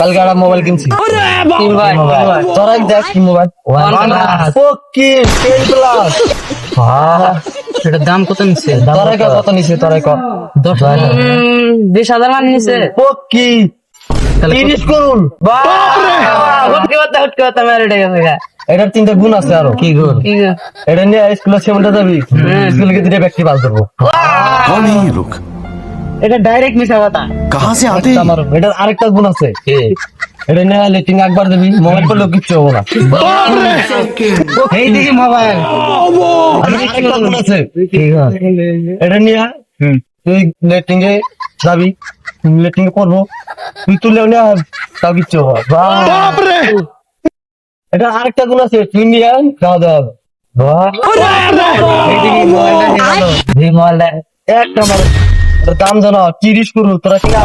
কালকে একটা মোবাইল কিনছি। তোরা দেখ কি মোবাইল এটার দাম কত নিছে? বিশ হাজার মান নিছে। পক্কি তিরিশ করুন। এটার তিনটা গুণ আছে আরও। কি এটা নিয়ে স্কুলের সেমনটা যাবি। স্কুলে গিয়ে দুটো ব্যক্তি এটা ডাইরেক্ট মিশা কথা कहाँ से आते हैं আমার এটার আরেকটা গুণ আছে এটা নিয়ে লেটিং একবার দিবি মোবাইল করলেও কিচ্ছু হবো না এই দিকে মোবাইল আর আরেকটা গুণ আছে এটা নিয়ে তুই লেটিং এ যাবি লেটিং এ পড়বো তুই তুলেও নিয়ে তাও কিচ্ছু হবো না। বাহ! এটা আরেকটা গুণ আছে তুই নিয়ে খাওয়া দাওয়া হবে। বাহ! এইদিকে মোবাইলটা নিয়ে গেল। এই মোবাইলটা একটা আমার এটার দাম জানো তিরিশ করু তোরা কিনা